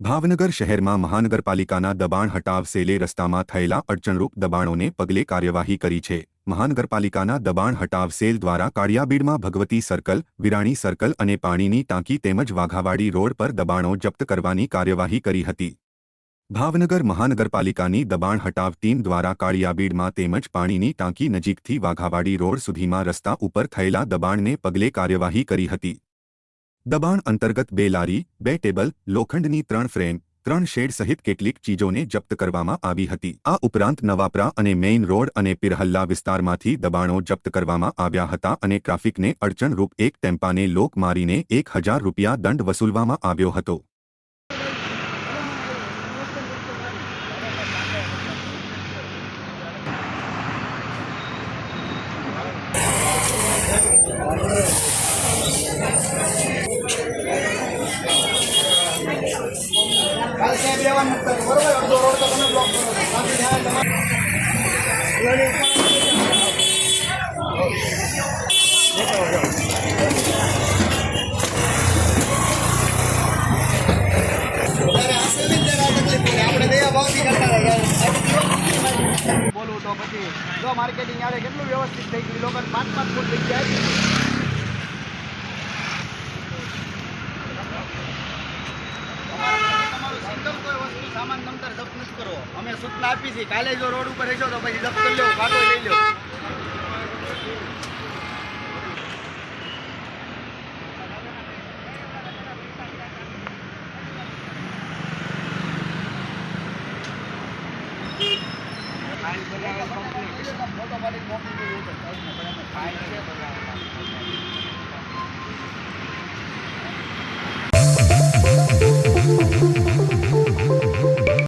ભાવનગર શહેરમાં મહાનગરપાલિકાના દબાણ હટાવ સેલે રસ્તામાં થયેલા અડચણરૂપ દબાણોને પગલે કાર્યવાહી કરી છે. મહાનગરપાલિકાના દબાણ હટાવ સેલ દ્વારા કાળિયાબીડમાં ભગવતી સર્કલ, વિરાણી સર્કલ અને પાણીની ટાંકી તેમજ વાઘાવાડી રોડ પર દબાણો જપ્ત કરવાની કાર્યવાહી કરી હતી. ભાવનગર મહાનગરપાલિકાની દબાણ હટાવ ટીમ દ્વારા કાળિયાબીડમાં તેમજ પાણીની ટાંકી નજીકથી વાઘાવાડી રોડ સુધીમાં રસ્તા ઉપર થયેલા દબાણને પગલે કાર્યવાહી કરી હતી. દબાણ અંતર્ગત બે લારી, બે ટેબલ, લોખંડની ત્રણ ફ્રેમ, ત્રણ શેડ સહિત કેટલીક ચીજોને જપ્ત કરવામાં આવી હતી. આ ઉપરાંત નવાપરા અને મેઇન રોડ અને પિરહલ્લા વિસ્તારમાંથી દબાણો જપ્ત કરવામાં આવ્યા હતા અને ટ્રાફિકને અડચણરૂપ એક ટેમ્પાને લોક મારીને એક હજાર રૂપિયા દંડ વસૂલવામાં આવ્યો હતો. સાહેબ રહેવાનું નથી કરતું, બરોબર અડધો રોડ તો તમે બ્લોક કરો છો. બાકી ન્યાય તમારે- ત્યારે આ સેવિંગ ત્યારે આ તકલીફ પડે. આપણે દયા ભાવથી કરતા રહ્યા. બોલવું તો પછી જો માર્કેટિંગ યારે કેટલું વ્યવસ્થિત થઈ ગયું લોકોને પાંચ પાંચ ફૂટ જગ્યા આપી સામાન નંતર જપ્ત નથી કરવો અમે સૂચના આપી છે, કાલે જો રોડ ઉપર રહેશો તો પછી જપ્ત કરી લો કાગળ લઈ લો ફોટો પાડીને મોકલી એમાં ફાઇલ છે બધા.